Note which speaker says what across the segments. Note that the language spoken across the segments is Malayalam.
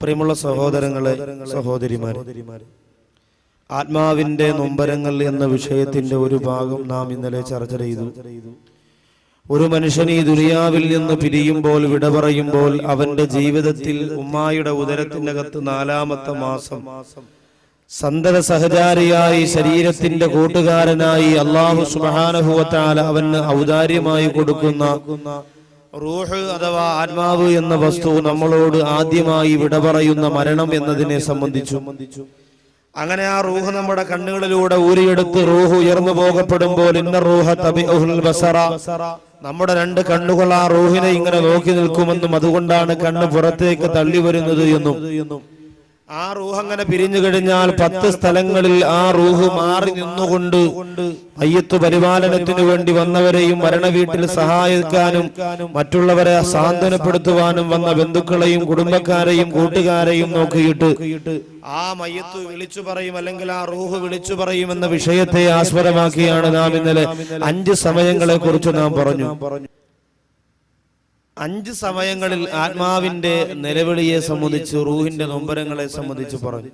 Speaker 1: പ്രിയമുള്ള സഹോദരങ്ങളെ സഹോദരിമാരെ ആത്മാവിന്റെ നൊമ്പരങ്ങൾ എന്ന വിഷയത്തിന്റെ ഒരു ഭാഗം നാം ഇന്നലെ ചർച്ച ചെയ്തു. ഒരു മനുഷ്യൻ ഈ ദുനിയാവിൽ നിന്ന് പിരിയുമ്പോൾ വിട പറയുമ്പോൾ അവന്റെ ജീവിതത്തിൽ ഉമ്മായുടെ ഉദരത്തിനകത്ത് നാലാമത്തെ മാസം സന്തത സഹചാരിയായി ശരീരത്തിന്റെ കൂട്ടുകാരനായി അള്ളാഹു സുബാനഹുവത്താല അവന് ഔദാര്യമായി കൊടുക്കുന്ന റൂഹ് അഥവാ ആത്മാവ് എന്ന വസ്തു നമ്മളോട് ആദ്യമായി വിട പറയുന്ന മരണം എന്നതിനെ സംബന്ധിച്ചു. അങ്ങനെ ആ റൂഹ് നമ്മുടെ കണ്ണുകളിലൂടെ ഊരിയെടുത്ത് റൂഹ് ഉയർന്നു പോകപ്പെടുമ്പോൾ ഇന്ന റൂഹ ബസറ. നമ്മുടെ രണ്ട് കണ്ണുകൾ ആ റൂഹിനെ ഇങ്ങനെ നോക്കി നിൽക്കുമെന്നും അതുകൊണ്ടാണ് കണ്ണ് പുറത്തേക്ക് തള്ളി വരുന്നത് എന്നും. ആ റൂഹ് അങ്ങനെ പിരിഞ്ഞു കഴിഞ്ഞാൽ പത്ത് സ്ഥലങ്ങളിൽ ആ റൂഹ് മാറി നിന്നുകൊണ്ട് അയ്യത്ത് പരിപാലനത്തിനു വേണ്ടി വന്നവരെയും മരണവീട്ടിൽ സഹായിക്കാനും മറ്റുള്ളവരെ സാന്ത്വനപ്പെടുത്തുവാനും വന്ന ബന്ധുക്കളെയും കുടുംബക്കാരെയും കൂട്ടുകാരെയും നോക്കിയിട്ട് ആ മയ്യത്ത് വിളിച്ചു പറയും അല്ലെങ്കിൽ ആ റൂഹ് വിളിച്ചു പറയും എന്ന വിഷയത്തെ ആസ്പദമാക്കിയാണ് നാം ഇന്നലെ അഞ്ച് സമയങ്ങളെ കുറിച്ച് നാം പറഞ്ഞു. അഞ്ച് സമയങ്ങളിൽ ആത്മാവിന്റെ നിലവിളിയെ സംബന്ധിച്ച് റൂഹിന്റെ നൊമ്പരങ്ങളെ സംബന്ധിച്ച് പറഞ്ഞു.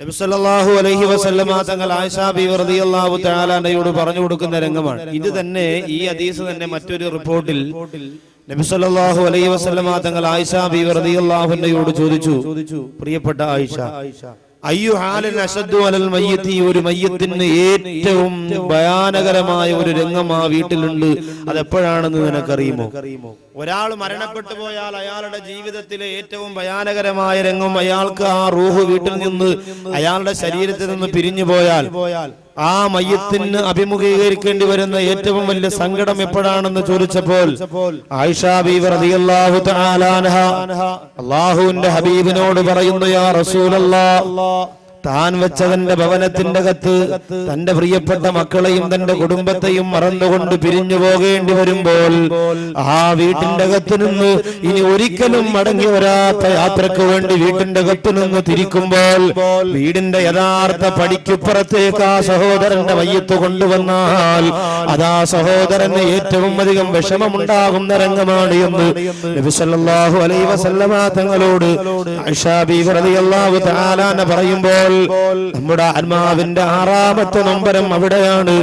Speaker 1: നബി സല്ലല്ലാഹു അലൈഹി വസല്ലമ തങ്ങൾ ആയിഷ ബീവി റളിയല്ലാഹു തആലയോട് പറഞ്ഞു കൊടുക്കുന്ന രംഗമാണ്. ഇത് തന്നെ ഈ ഹദീസ് തന്നെ മറ്റൊരു റിപ്പോർട്ടിൽ നബി സല്ലല്ലാഹു അലൈഹി വസല്ലമ തങ്ങൾ ആയിഷ ബീവി റളിയല്ലാഹു അൻഹയോട് ചോദിച്ചു. പ്രിയപ്പെട്ട ആയിഷ ഒരു മയ്യത്തിന് ഏറ്റവും ഭയാനകരമായ ഒരു രംഗം ആ വീട്ടിലുണ്ട്. അതെപ്പോഴാണെന്ന് നിനക്കറിയുമോ? ഒരാൾ മരണപ്പെട്ടു പോയാൽ അയാളുടെ ജീവിതത്തിലെ ഏറ്റവും ഭയാനകരമായ രംഗം അയാൾക്ക് ആ റൂഹ് വീട്ടിൽ നിന്ന് അയാളുടെ ശരീരത്തിൽ നിന്ന് പിരിഞ്ഞു പോയാൽ ആ മയ്യത്തിന് അഭിമുഖീകരിക്കേണ്ടി വരുന്ന ഏറ്റവും വലിയ സങ്കടം എപ്പോഴാണെന്ന് ചോദിച്ചപ്പോൾ അല്ലാഹുവിന്റെ ഹബീബിനോട് പറയുന്നു യാ റസൂലല്ലാഹ് താൻ വെച്ചവന്റെ ഭവനത്തിന്റെ അകത്ത് തന്റെ പ്രിയപ്പെട്ട മക്കളെയും തന്റെ കുടുംബത്തെയും മറന്നുകൊണ്ട് പിരിഞ്ഞു പോകേണ്ടി വരുമ്പോൾ ആ വീട്ടിന്റെ കത്ത് നിന്ന് ഇനി ഒരിക്കലും മടങ്ങി വരാത്ത യാത്രയ്ക്ക് വേണ്ടി വീട്ടിന്റെ കത്ത് നിന്ന് തിരിക്കുമ്പോൾ വീടിന്റെ യഥാർത്ഥ പടിക്കുപ്പുറത്തേക്ക് ആ സഹോദരന്റെ വയ്യത്ത് കൊണ്ടുവന്നാൽ അതാ സഹോദരന് ഏറ്റവും അധികം വിഷമമുണ്ടാകുന്ന രംഗമാണ് എന്ന് നബി സല്ലല്ലാഹു അലൈഹി വസല്ലമ തങ്ങളോട് ആയിഷ നമ്മുടെ ആത്മാവിന്റെ ആറാമത്തെ നമ്പരം അവിടെയാണ്.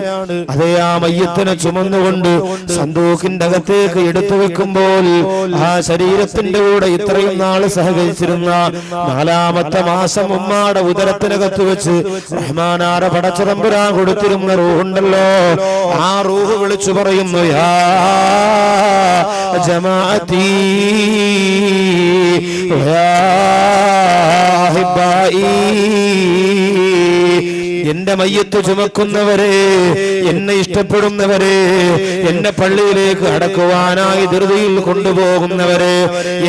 Speaker 1: അതേ ആ മയ്യത്തിനെ ചുമന്നുകൊണ്ട് സന്തൂക്കിന്റെ അകത്തേക്ക് എടുത്തു വെക്കുമ്പോൾ ആ ശരീരത്തിന്റെ കൂടെ ഇത്രയും നാൾ സഹകരിച്ചിരുന്ന നാലാമത്തെ മാസം ഉമ്മാടെ ഉദരത്തിനകത്ത് വെച്ച് റഹ്മാനാര പടച്ചുറമ്പുരാൻ കൊടുത്തിരുന്ന റൂഹുണ്ടല്ലോ. ആ റൂഹ് വിളിച്ചു പറയുന്നു യാ ജമാഅത്തി യാ എന്റെ മയ്യത്ത് ചുമക്കുന്നവരെ എന്നെ ഇഷ്ടപ്പെടുന്നവരെ എന്റെ പള്ളിയിലേക്ക് അടക്കുവാനായി ധൃതിയിൽ കൊണ്ടുപോകുന്നവരെ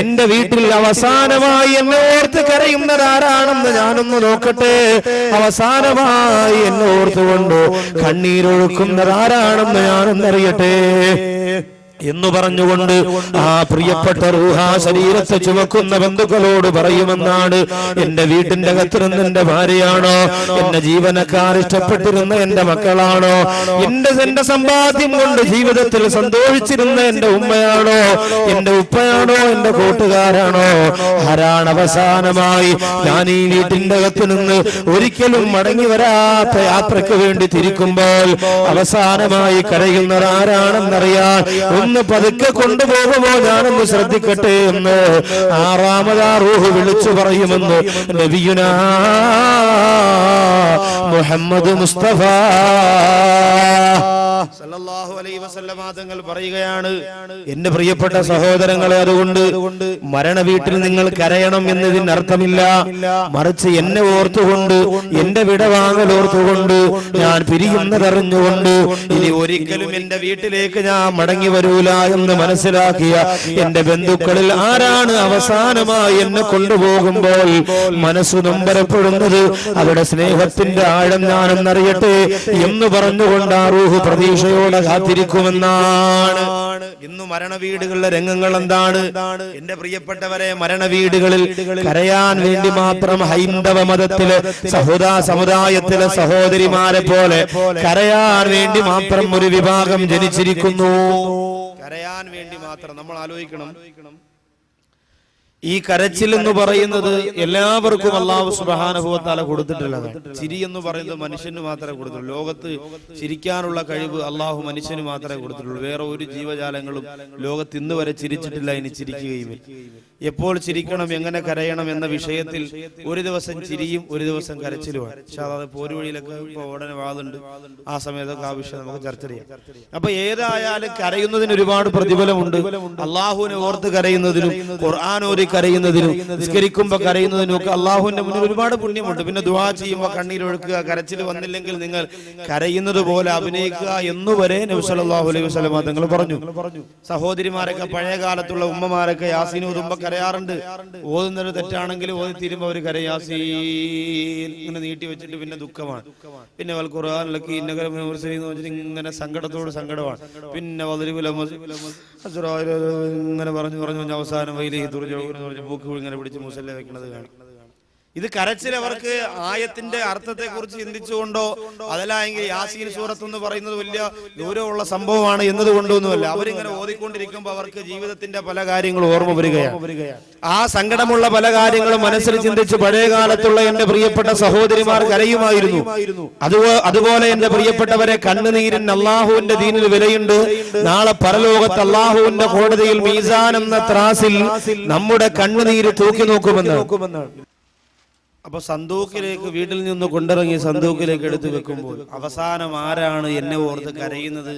Speaker 1: എന്റെ വീട്ടിൽ അവസാനമായി എന്നെ ഓർത്ത് കരയുന്നതാരാണെന്ന് ഞാനൊന്ന് നോക്കട്ടെ. അവസാനമായി എന്നെ ഓർത്തുകൊണ്ട് കണ്ണീരൊഴുക്കുന്നതാരാണെന്ന് ഞാനൊന്നറിയട്ടെ. എന്ന് പറഞ്ഞുകൊണ്ട് ആ പ്രിയപ്പെട്ട റൂഹ ശരീരത്തെ ചുമക്കുന്ന ബന്ധുക്കളോട് പറയുമെന്നാണ് എന്റെ വീട്ടിന്റെ അകത്തിരുന്ന് എന്റെ ഭാര്യയാണോ? എന്റെ ജീവനക്കാർ ഇഷ്ടപ്പെട്ടിരുന്ന എന്റെ മക്കളാണോ? എന്റെ എന്റെ സമ്പാദ്യം കൊണ്ട് ജീവിതത്തിൽ സന്തോഷിച്ചിരുന്ന എന്റെ ഉമ്മയാണോ? എന്റെ ഉപ്പയാണോ? എന്റെ കൂട്ടുകാരാണോ? ആരാണ് അവസാനമായി ഞാൻ ഈ വീട്ടിന്റെ അകത്ത് നിന്ന് ഒരിക്കലും മടങ്ങി വരാത്ത യാത്രയ്ക്ക് വേണ്ടി തിരിക്കുമ്പോൾ അവസാനമായി കരയുന്നത് ആരാണെന്നറിയാൻ ഒന്ന് പതുക്കെ കൊണ്ടുപോകുമോ? ഞാനൊന്ന് ശ്രദ്ധിക്കട്ടെ എന്ന് ആറാമതാ റൂഹ് വിളിച്ചു പറയുമെന്ന് നബിയുന മുഹമ്മദ് മുസ്തഫ. സല്ലല്ലാഹു അലൈഹി തങ്ങൾ പറയുകയാണ് എന്റെ പ്രിയപ്പെട്ട സഹോദരങ്ങളെ അതുകൊണ്ട് മരണ വീട്ടിൽ നിങ്ങൾ കരയണം എന്നതിന് അർത്ഥമില്ല മറിച്ച് എന്നെ ഓർത്തുകൊണ്ട് എന്റെ വിടവാങ്ങൽ ഓർത്തുകൊണ്ട് ഞാൻ പിരിയുന്നതറിഞ്ഞുകൊണ്ട് ഇനി ഒരിക്കലും എന്റെ വീട്ടിലേക്ക് ഞാൻ മടങ്ങി വരൂല എന്ന് മനസ്സിലാക്കിയ എന്റെ ബന്ധുക്കളിൽ ആരാണ് അവസാനമായി എന്നെ കൊണ്ടുപോകുമ്പോൾ മനസ്സ് നൊമ്പരപ്പെടുന്നത് അവരുടെ സ്നേഹത്തിന്റെ ആഴം ഞാനെന്നറിയട്ടെ എന്ന് പറഞ്ഞുകൊണ്ട് ആ റൂഹ് പ്രതീക്ഷയോടെ കാത്തിരിക്കുമെന്നാണ്. ഇന്ന് മരണ വീടുകളിലെ രംഗങ്ങൾ എന്താണ്? എന്റെ പ്രിയപ്പെട്ടവരെ മരണ വീടുകളിൽ കരയാൻ വേണ്ടി മാത്രം ഹൈന്ദവ മതത്തിലെ സഹോദാ സമുദായത്തിലെ സഹോദരിമാരെ പോലെ കരയാൻ വേണ്ടി മാത്രം ഒരു വിഭാഗം ജനിച്ചിരിക്കുന്നു. കരയാൻ വേണ്ടി മാത്രം നമ്മൾ ആലോചിക്കണം. ഈ കരച്ചിൽ എന്ന് പറയുന്നത് എല്ലാവർക്കും അള്ളാഹു സുബാനുഭവത്താല കൊടുത്തിട്ടുള്ളതാണ്. ചിരി എന്ന് പറയുന്നത് മനുഷ്യന് മാത്രമേ കൊടുത്തുള്ളൂ ലോകത്ത് ചിരിക്കാനുള്ള കഴിവ് അള്ളാഹു മനുഷ്യന് മാത്രമേ കൊടുത്തിട്ടുള്ളൂ. വേറെ ഒരു ജീവജാലങ്ങളും ലോകത്ത് ഇന്ന് വരെ ചിരിച്ചിട്ടില്ല ഇനി ചിരിക്കുകയും എപ്പോൾ ചിരിക്കണം എങ്ങനെ കരയണം എന്ന വിഷയത്തിൽ ഒരു ദിവസം ചിരിയും ഒരു ദിവസം കരച്ചിലുമാണ്. പക്ഷെ അത് പോരുവഴിയിലൊക്കെ ഇപ്പൊ ഉടനെ വാതുണ്ട്. ആ സമയത്തൊക്കെ ആ വിഷയം നമുക്ക് ചർച്ച ചെയ്യാം. അപ്പൊ ഏതായാലും കരയുന്നതിന് ഒരുപാട് പ്രതിഫലമുണ്ട്. അള്ളാഹുവിനെ ഓർത്ത് കരയുന്നതിനും ഖുർആൻ കരയുന്നതിനും നിസ്കരിക്കുമ്പോ കരയുന്നതിനും ഒക്കെ അള്ളാഹുവിന്റെ മുന്നിൽ ഒരുപാട് പുണ്യമുണ്ട്. പിന്നെ ദുആ ചെയ്യുമ്പോൾ കണ്ണീരൊഴുക്കുക കരച്ചിൽ വന്നില്ലെങ്കിൽ നിങ്ങൾ കരയുന്നത് പോലെ അഭിനയിക്കുക എന്നുവരെ നബ്സല്ലാഹു അലൈഹി വസല്ലമ തങ്ങൾ പറഞ്ഞു. സഹോദരിമാരൊക്കെ പഴയ കാലത്തുള്ള ഉമ്മമാരൊക്കെ യാസീൻ ഓതുമ്പോ കരയാറുണ്ട്. ഓതുന്നത് തെറ്റാണെങ്കിൽ ഓതി തീരുമ്പോ അവർ കരയാസീൻ ഇങ്ങനെ നീട്ടി വെച്ചിട്ട് പിന്നെ ദുഃഖമാണ്. പിന്നെ വൽ ഇന്നകരം ഇങ്ങനെ സങ്കടത്തോട് സങ്കടമാണ്. പിന്നെ ഇങ്ങനെ പറഞ്ഞു പറഞ്ഞു അവസാനം വൈലി തുറച്ചു മൂക്ക് ഇങ്ങനെ പിടിച്ച് മുസല്ല വെക്കുന്നത് കാണും. ഇത് കരച്ചിൽ അവർക്ക് ആയത്തിന്റെ അർത്ഥത്തെ കുറിച്ച് ചിന്തിച്ചുകൊണ്ടോ അതല്ലെങ്കിൽ യാസീൻ സൂറത്ത് എന്ന് പറയുന്നത് വലിയ ദൂരമുള്ള സംഭവമാണ് എന്നതുകൊണ്ടൊന്നുമല്ല. അവരിങ്ങനെ ഓതിക്കൊണ്ടിരിക്കുമ്പോൾ അവർക്ക് ജീവിതത്തിന്റെ പല കാര്യങ്ങളും ഓർമ്മ വരികയാണ്. ആ സങ്കടമുള്ള പല കാര്യങ്ങളും മനസ്സിൽ ചിന്തിച്ച് പഴയ കാലത്തുള്ള എന്റെ പ്രിയപ്പെട്ട സഹോദരിമാർ കരയുമായിരുന്നു. അതുപോലെ എന്റെ പ്രിയപ്പെട്ടവരെ കണ്ണുനീരിന് അള്ളാഹുവിന്റെ ദീനിൽ വിലയുണ്ട്. നാളെ പരലോകത്ത് അള്ളാഹുവിന്റെ കോടതിയിൽ മീസാൻ എന്ന ത്രാസിൽ നമ്മുടെ കണ്ണുനീര് തൂക്കി നോക്കുമെന്ന് അപ്പൊ സന്തൂക്കിലേക്ക് വീട്ടിൽ നിന്ന് കൊണ്ടിറങ്ങി സന്തൂക്കിലേക്ക് എടുത്തു വെക്കുമ്പോൾ അവസാനം ആരാണ് എന്നെ ഓർത്ത് കരയുന്നത്?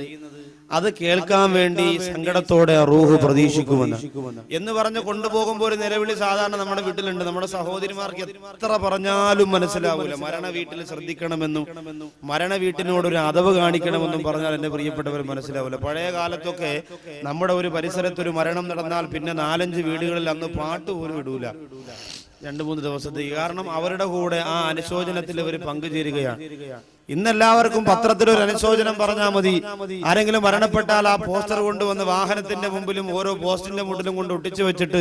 Speaker 1: അത് കേൾക്കാൻ വേണ്ടി സങ്കടത്തോടെ ആ റൂഹ് പ്രതീക്ഷിക്കുമെന്ന്. എന്ന് പറഞ്ഞ് കൊണ്ടുപോകുമ്പോൾ ഒരു നിലവിളി സാധാരണ നമ്മുടെ വീട്ടിലുണ്ട്. നമ്മുടെ സഹോദരിമാർക്ക് എത്ര പറഞ്ഞാലും മനസ്സിലാവൂല. മരണ വീട്ടിൽ ശ്രദ്ധിക്കണമെന്നും മരണ വീട്ടിനോട് ഒരു അതവ് കാണിക്കണമെന്നും പറഞ്ഞാൽ എന്റെ പ്രിയപ്പെട്ടവർ മനസ്സിലാവൂല. പഴയ കാലത്തൊക്കെ നമ്മുടെ ഒരു പരിസരത്ത് ഒരു മരണം നടന്നാൽ പിന്നെ നാലഞ്ച് വീടുകളിൽ അന്ന് പാട്ട് പോലും ഇടൂല. രണ്ടു മൂന്ന് ദിവസത്തേക്ക്. കാരണം അവരുടെ കൂടെ ആ അനുശോചനത്തിൽ അവർ പങ്കുചേരുകയാണ്. ഇന്നെല്ലാവർക്കും പത്രത്തിൽ ഒരു അനുശോചനം പറഞ്ഞാൽ മതി. ആരെങ്കിലും മരണപ്പെട്ടാൽ ആ പോസ്റ്റർ കൊണ്ടുവന്ന് വാഹനത്തിന്റെ മുമ്പിലും ഓരോ പോസ്റ്ററിന്റെ മുട്ടിലും കൊണ്ട് ഒട്ടിച്ചു വെച്ചിട്ട്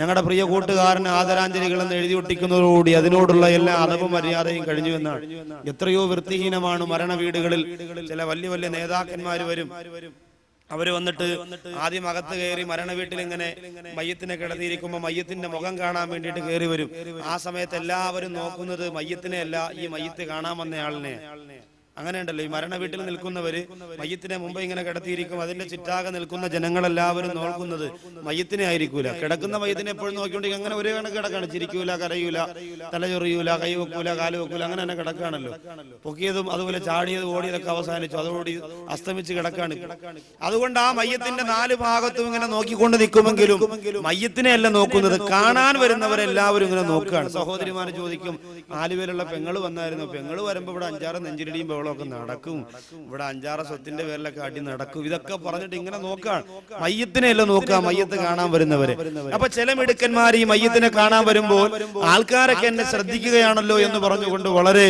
Speaker 1: ഞങ്ങളുടെ പ്രിയ കൂട്ടുകാരന് ആദരാഞ്ജലികൾ എന്ന് എഴുതി ഒട്ടിക്കുന്നതോടുകൂടി അതിനോടുള്ള എല്ലാ അളവും മര്യാദയും കഴിഞ്ഞു എന്നാണ്. എത്രയോ വൃത്തിഹീനമാണ് മരണ വീടുകളിൽ. ചില വലിയ വലിയ നേതാക്കന്മാർ വരും. അവർ വന്നിട്ട് ആദ്യം അകത്ത് കയറി മരണ വീട്ടിൽ ഇങ്ങനെ മയ്യത്തിനെ കിടത്തിയിരിക്കുമ്പോൾ മയ്യത്തിന്റെ മുഖം കാണാൻ വേണ്ടിയിട്ട് കയറി വരും. ആ സമയത്ത് എല്ലാവരും നോക്കുന്നത് മയ്യത്തിനെ അല്ല ഈ മയ്യത്ത് കാണാൻ വന്ന ആളിനെ അങ്ങനെ ഉണ്ടല്ലോ ഈ മരണ വീട്ടിൽ നിൽക്കുന്നവര് മയ്യത്തിനെ മുമ്പ് ഇങ്ങനെ കിടത്തിയിരിക്കും. അതിന്റെ ചുറ്റാകെ നിൽക്കുന്ന ജനങ്ങളെല്ലാവരും നോക്കുന്നത് മയ്യത്തിനെ ആയിരിക്കൂല. കിടക്കുന്ന മയ്യത്തിനെ എപ്പോഴും നോക്കിക്കൊണ്ട് അങ്ങനെ ഒരു കണക്ക് കിടക്കാണ്. ചിരിക്കൂല കരയൂല തലചൊറിയൂല കൈ വെക്കൂല കാൽ വെക്കൂല അങ്ങനെ തന്നെ കിടക്കാണല്ലോ. പൊക്കിയതും അതുപോലെ ചാടിയതും ഓടിയതൊക്കെ അവസാനിച്ചു. അതോടി അസ്തമിച്ച് കിടക്കാണ്. അതുകൊണ്ട് ആ മയ്യത്തിന്റെ നാല് ഭാഗത്തും ഇങ്ങനെ നോക്കിക്കൊണ്ട് നിൽക്കുമെങ്കിലും മയ്യത്തിനെ അല്ല നോക്കുന്നത്. കാണാൻ വരുന്നവരെല്ലാവരും ഇങ്ങനെ നോക്കുകയാണ്. സഹോദരിമാരെ ചോദിക്കും ആലുവയിലുള്ള പെങ്ങൾ വന്നായിരുന്നു. പെങ്ങൾ വരുമ്പോ ഇവിടെ അഞ്ചാറ് നെഞ്ചിരിടിയും ബഹളമൊക്കെ നടക്കും. ഇവിടെ അഞ്ചാറ് സ്വത്തിന്റെ പേരിലൊക്കെ അടി നടക്കും. ഇതൊക്കെ പറഞ്ഞിട്ട് ഇങ്ങനെ നോക്കാണ്. മയ്യത്തിനെ അല്ല നോക്കുക? മയ്യത്ത് കാണാൻ വരുന്നവര്. അപ്പൊ ചില മിടുക്കന്മാർ ഈ മയ്യത്തിനെ കാണാൻ വരുമ്പോൾ ആൾക്കാരൊക്കെ എന്നെ ശ്രദ്ധിക്കുകയാണല്ലോ എന്ന് പറഞ്ഞുകൊണ്ട് വളരെ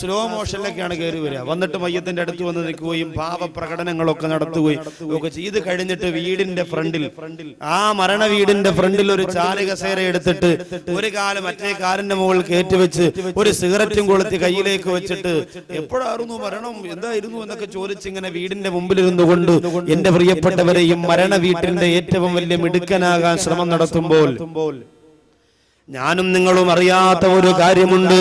Speaker 1: സ്ലോ മോഷനിലൊക്കെയാണ് കയറി വരിക. വന്നിട്ട് മയ്യത്തിന്റെ അടുത്ത് വന്ന് നിൽക്കുകയും ഭാവപ്രകടനങ്ങളൊക്കെ നടത്തുകയും ഒക്കെ ചെയ്ത് കഴിഞ്ഞിട്ട് വീടിന്റെ ഫ്രണ്ടിൽ ആ മരണ വീടിന്റെ ഫ്രണ്ടിൽ ഒരു ചാലകസേര എടുത്തിട്ട് ഒരു കാലം മറ്റേ കാലിന്റെ മുകളിൽ കയറ്റി വെച്ച് ഒരു സിഗരറ്റും കൊളുത്തി കയ്യിലേക്ക് വെച്ചിട്ട് എപ്പോഴായിരുന്നു മരണം എന്തായിരുന്നു എന്നൊക്കെ ചോദിച്ച് ഇങ്ങനെ വീടിന്റെ മുമ്പിലിരുന്നു കൊണ്ട് എന്റെ പ്രിയപ്പെട്ടവരെയും മരണ വീട്ടിന്റെ ഏറ്റവും വലിയ മിടുക്കനാകാൻ ശ്രമം നടത്തുമ്പോൾ ഞാനും നിങ്ങളും അറിയാത്ത ഒരു കാര്യമുണ്ട്.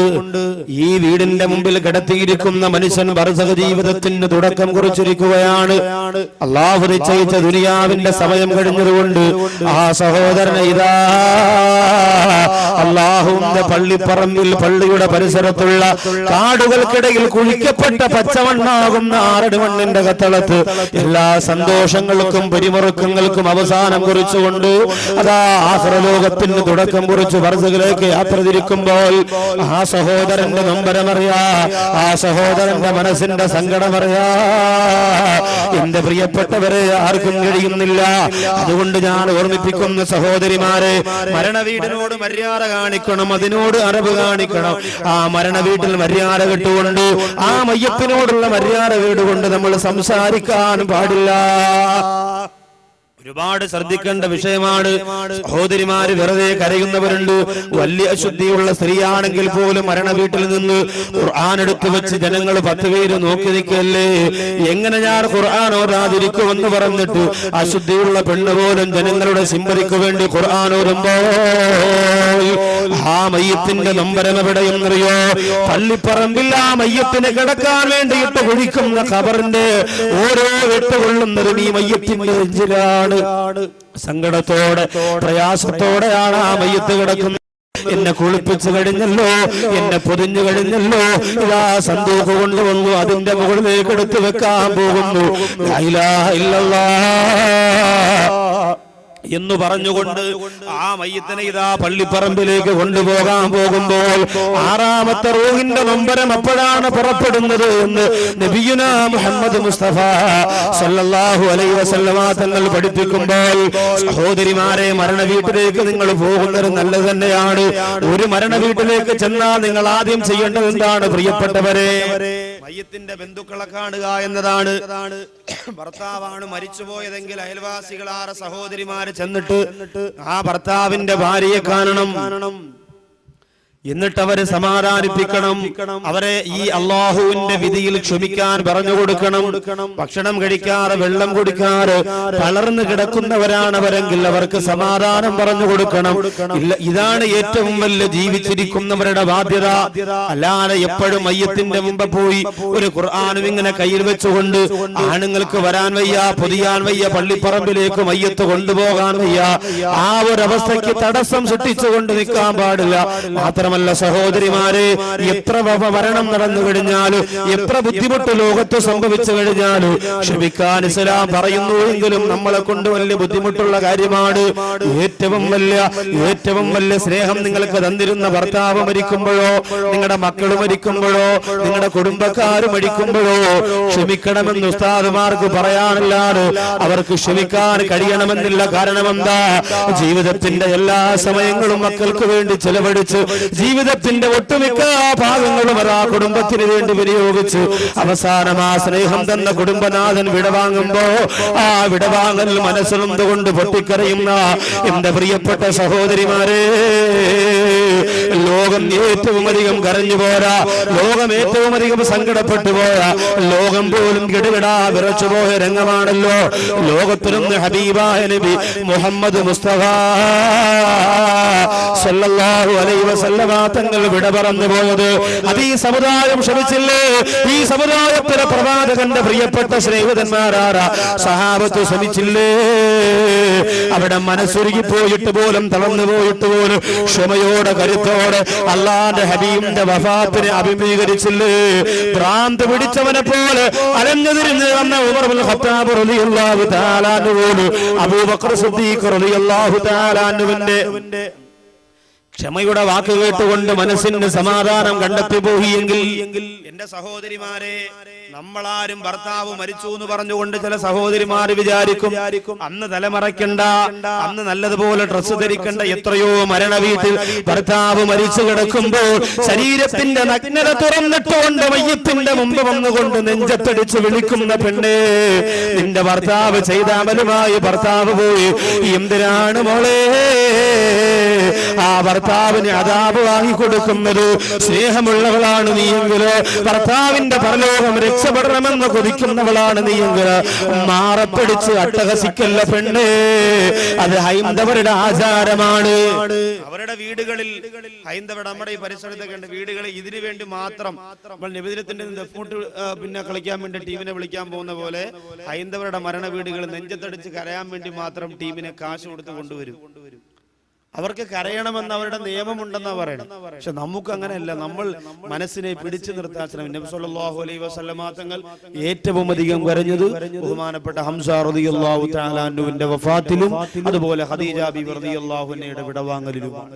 Speaker 1: ഈ വീടിന്റെ മുമ്പിൽ കിടത്തിയിരിക്കുന്ന മനുഷ്യൻ ഭർസക ജീവിതത്തിന് തുടക്കം കുറിച്ചിരിക്കുകയാണ്. അള്ളാഹു നിശ്ചയിച്ച ദുനിയാവിന്റെ സമയം കഴിഞ്ഞതുകൊണ്ട് ആ സഹോദരനെ ഇതാ അള്ളാഹുവിന്റെ പള്ളിപ്പറമ്പിൽ പള്ളിയുടെ പരിസരത്തുള്ള കാടുകൾക്കിടയിൽ കുഴിക്കപ്പെട്ട പച്ചമണ്ണാകുന്ന ആറടി മണ്ണിന്റെ കത്തളത്ത് എല്ലാ സന്തോഷങ്ങൾക്കും പിരിമുറുക്കങ്ങൾക്കും അവസാനം കുറിച്ചുകൊണ്ട് അതാ ആഹ്റലോകത്തിന് തുടക്കം കുറിച്ച് വർഷത്തിലേക്ക് യാത്ര തിരിക്കുമ്പോൾ ആ സഹോദരന്റെ നൊമ്പരമറിയാ ആ സഹോദരന്റെ മനസ്സിന്റെ സങ്കടമറിയാ. എന്റെ പ്രിയപ്പെട്ടവരെ ആർക്കും കഴിയുന്നില്ല. അതുകൊണ്ട് ഞാൻ ഓർമ്മിപ്പിക്കുന്ന സഹോദരിമാരെ മരണവീടിനോട് മര്യാദ കാണിക്കണം അതിനോട് അറിവ് കാണിക്കണം. ആ മരണവീട്ടിൽ മര്യാദ കിട്ടുകൊണ്ട് ആ മയ്യപ്പിനോടുള്ള മര്യാദ വീടുകൊണ്ട് നമ്മൾ സംസാരിക്കാൻ പാടില്ല. ഒരുപാട് ശ്രദ്ധിക്കേണ്ട വിഷയമാണ്. സഹോദരിമാര് വെറുതെ കരയുന്നവരുണ്ട്. വലിയ അശുദ്ധിയുള്ള സ്ത്രീയാണെങ്കിൽ പോലും മരണ വീട്ടിൽ നിന്ന് ഖുർആൻ എടുത്തു വെച്ച് ജനങ്ങൾ പത്ത് പേര് നോക്കി നിൽക്കല്ലേ? എങ്ങനെ ഞാൻ ഖുർആൻ ഓരാതിരിക്കുമെന്ന് പറഞ്ഞിട്ട് അശുദ്ധിയുള്ള പെണ്ണ് പോലും ജനങ്ങളുടെ സിമ്പതിക്ക് വേണ്ടി ഖുർആൻ ഓരുമ്പോൾ ആ മയ്യത്തിന്റെ നമ്പരം എവിടെയെന്നറിയോ പള്ളിപ്പറമ്പിൽ ആ മയ്യത്തിന് കിടക്കാൻ വേണ്ടിയിട്ട് കുഴിക്കുന്ന ഖബറിന്റെ ഓരോ വെട്ടുകൊള്ളുന്നതും ഈ മയ്യത്തിന്റെ നെഞ്ചിലാണ്. സങ്കടത്തോടെ പ്രയാസത്തോടെയാണ് ആ മയ്യത്ത് കിടക്കുന്നത്. എന്നെ കുളിപ്പിച്ചു കഴിഞ്ഞല്ലോ എന്നെ പൊതിഞ്ഞു കഴിഞ്ഞല്ലോ. ഇതാ സന്തോഷം കൊണ്ടുവന്നു അതിന്റെ മുകളിലേക്ക് എടുത്തു വെക്കാൻ പോകുന്നു. ഇല്ലല്ലാ. എന്ന് പറഞ്ഞുകൊണ്ട് ആ മയ്യത്തിനെ ഇതാ പള്ളിപ്പറമ്പിലേക്ക് കൊണ്ടുപോകാൻ പോകുമ്പോൾ ആറാമത്തെ റൂഹിന്റെ നൊമ്പരം അപ്പോഴാണ് പുറപ്പെടുന്നത് എന്ന് നബിയുന മുഹമ്മദ് മുസ്തഫ സല്ലല്ലാഹു അലൈഹി വസല്ലമ തങ്ങൾ പഠിപ്പിക്കുമ്പോൾ സഹോദരിമാരെ മരണ വീട്ടിലേക്ക് നിങ്ങൾ പോകുന്നത് നല്ലത് തന്നെയാണ്. ഒരു മരണ വീട്ടിലേക്ക് ചെന്നാൽ നിങ്ങൾ ആദ്യം ചെയ്യേണ്ടത് എന്താണ് പ്രിയപ്പെട്ടവരെ മയ്യത്തിന്റെ ബന്ധുക്കളെ കാണുക എന്നതാണ്. ഭർത്താവാണ് മരിച്ചുപോയതെങ്കിൽ അയൽവാസികളാറ് സഹോദരിമാര് ചെന്നിട്ട് ആ ഭർത്താവിന്റെ ഭാര്യയെ കാണണം. എന്നിട്ട് അവരെ സമാധാനിപ്പിക്കണം. അവരെ ഈ അള്ളാഹുവിന്റെ വിധിയിൽ ക്ഷമിക്കാൻ പറഞ്ഞു കൊടുക്കണം. ഭക്ഷണം കഴിക്കാറ് വെള്ളം കുടിക്കാറ് തളർന്നു കിടക്കുന്നവരാണ് അവരെങ്കിൽ അവർക്ക് സമാധാനം പറഞ്ഞു കൊടുക്കണം. ഇല്ല ഇതാണ് ഏറ്റവും വലിയ ജീവിച്ചിരിക്കുന്നവരുടെ ബാധ്യത. അല്ലാതെ എപ്പോഴും മയ്യത്തിന്റെ മുമ്പ് പോയി ഒരു ഖുർആാനും ഇങ്ങനെ കയ്യിൽ വെച്ചുകൊണ്ട് ആണുങ്ങൾക്ക് വരാൻ വയ്യ പൊതിയാൻ വയ്യ പള്ളിപ്പറമ്പിലേക്ക് മയ്യത്ത് കൊണ്ടുപോകാൻ വയ്യ. ആ ഒരു അവസ്ഥയ്ക്ക് തടസ്സം സൃഷ്ടിച്ചുകൊണ്ട് നിൽക്കാൻ പാടില്ല. മാത്രമല്ല സഹോദരിമാരെ എത്ര മരണം നടന്നു കഴിഞ്ഞാലും എത്ര ബുദ്ധിമുട്ട് ലോകത്ത് സംഭവിച്ചു കഴിഞ്ഞാലും ക്ഷമിക്കാൻ ഇസ്ലാം പറയുന്നു എങ്കിലും നമ്മളെ കൊണ്ട് വലിയ ബുദ്ധിമുട്ടുള്ള കാര്യമാണ്. ഏറ്റവും വലിയ ഏറ്റവും വലിയ സ്നേഹം നിങ്ങൾക്ക് തന്നിരുന്ന ഭർത്താവ് മരിക്കുമ്പോഴോ നിങ്ങളുടെ മക്കൾ മരിക്കുമ്പോഴോ നിങ്ങളുടെ കുടുംബക്കാർ മരിക്കുമ്പോഴോ ക്ഷമിക്കണമെന്ന് ഉസ്താദുമാർക്ക് പറയാനല്ലാതെ അവർക്ക് ക്ഷമിക്കാൻ കഴിയണമെന്നില്ല. കാരണം എന്താ? ജീവിതത്തിന്റെ എല്ലാ സമയങ്ങളും മക്കൾക്ക് വേണ്ടി ചെലവഴിച്ച് ജീവിതത്തിന്റെ ഒട്ടുമിക്ക ഭാഗങ്ങളും ആ കുടുംബത്തിന് വേണ്ടി വിനിയോഗിച്ചു അവസാനം ആ സ്നേഹം തന്ന കുടുംബനാഥൻ വിടവാങ്ങുമ്പോ ആ വിടവാങ്ങൽ മനസ്സിലൊന്നുകൊണ്ട് പൊട്ടിക്കറിയുന്ന എന്റെ പ്രിയപ്പെട്ട സഹോദരിമാരെ ലോകം ഏറ്റവും അധികം കരഞ്ഞു പോരാ ലോകം ഏറ്റവും അധികം സങ്കടപ്പെട്ടു പോരാ ലോകം പോലും കിടുകിടാ വിറച്ചുപോയ രംഗമാണല്ലോ. ലോകത്തിലൊന്ന് ഹബീബായ നബി മുഹമ്മദ് മുസ്തഫ. സല്ലല്ലാഹു അലൈഹി തങ്ങൾ വിട പറഞ്ഞു പോയത്. അത് ഈ സമുദായം ഈ സമുദായത്തിലെ പ്രവാചകന്റെ പ്രിയപ്പെട്ട സ്നേഹിതന്മാരാരാ? സഹാബത്ത് ശ്രമിച്ചില്ലേ അവിടെ മനസ്സുരുകി പോയിട്ട് പോലും തളർന്നു പോയിട്ട് പോലും ക്ഷമയോടെ കരുത്തോടെ അള്ളാന്റെ ഹബീബിന്റെ വഫാത്തിനെ അഭിമുഖീകരിച്ചില്ലേ? ഭ്രാന്ത് പിടിച്ചവനെ പോലെ അലഞ്ഞതിരിഞ്ഞ് വന്ന ഖത്താബ് റളിയല്ലാഹു തആല അൻഹു പോലും അബൂബക്കർ സിദ്ദീഖ് റളിയല്ലാഹു തആല അൻഹുവിന്റെ ക്ഷമയുടെ വാക്ക് കേട്ടുകൊണ്ട് മനസ്സിന് സമാധാനം കണ്ടെത്തി പോയിയെങ്കിൽ എന്റെ സഹോദരിമാരെ നമ്മളാരും ഭർത്താവ് മരിച്ചു എന്ന് പറഞ്ഞുകൊണ്ട് ചില സഹോദരിമാർ വിചാരിക്കും അന്ന് തലമറയ്ക്കണ്ട അന്ന് നല്ലതുപോലെ ഡ്രസ്സ് ധരിക്കണ്ട എത്രയോ മരണ വീട്ടിൽ ഭർത്താവ് മരിച്ചു കിടക്കുമ്പോൾ ശരീരത്തിന്റെ നഗ്നത തുറന്നിട്ടുകൊണ്ട് മയ്യത്തിന്റെ മുമ്പ് വന്നുകൊണ്ട് നെഞ്ചത്തടിച്ച് വിളിക്കുന്ന പെണ്ണേ നിന്റെ ഭർത്താവ് ചെയ്ത അമലുമായി ഭർത്താവ് പോയി. എന്തിനാണ് മോളെ? ആ ഭർത്താവിന് അതാപ് വാങ്ങിക്കൊടുക്കുന്നത്. സ്നേഹമുള്ളവളാണ് നീയെങ്കിൽ. ഭർത്താവിന്റെ പരലോകം രക്ഷപ്പെടണമെന്ന് കൊതിക്കുന്നവളാണ് നീയെങ്കിൽ. മാറപ്പിടിച്ച് അട്ടഹസിക്കല്ല പെണ്ണ്. അത് ഹൈന്ദവരുടെ ആചാരമാണ്. അവരുടെ വീടുകളിൽ ഹൈന്ദവ നമ്മുടെ ഈ പരിസരത്തൊക്കെ ഉണ്ട്. വീടുകളിൽ ഇതിനു വേണ്ടി മാത്രം നമ്മൾ നിബിദിനത്തിന്റെ ദഫൂട്ട് പിന്നെ കളിക്കാൻ വേണ്ടി ടീമിനെ വിളിക്കാൻ പോകുന്ന പോലെ ഹൈന്ദവരുടെ മരണ വീടുകൾ നെഞ്ചത്തടിച്ച് കരയാൻ വേണ്ടി മാത്രം ടീമിനെ കാശ് കൊടുത്ത് കൊണ്ടുവരും. അവർക്ക് കരയണമെന്ന് അവരുടെ നിയമമുണ്ടെന്നാ പറയണം. പക്ഷെ നമുക്ക് അങ്ങനെയല്ല നമ്മൾ മനസ്സിനെ പിടിച്ചു നിർത്താൻ ശ്രമിക്കും. അലൈഹി ഏറ്റവും അധികം കരഞ്ഞത് ബഹുമാനപ്പെട്ട ഹംസ റളിയല്ലാഹു വഫാത്തിലും അതുപോലെ ഖദീജ ബി റളിയല്ലാഹു അൻഹയുടെ വിടവാങ്ങലിലുമാണ്.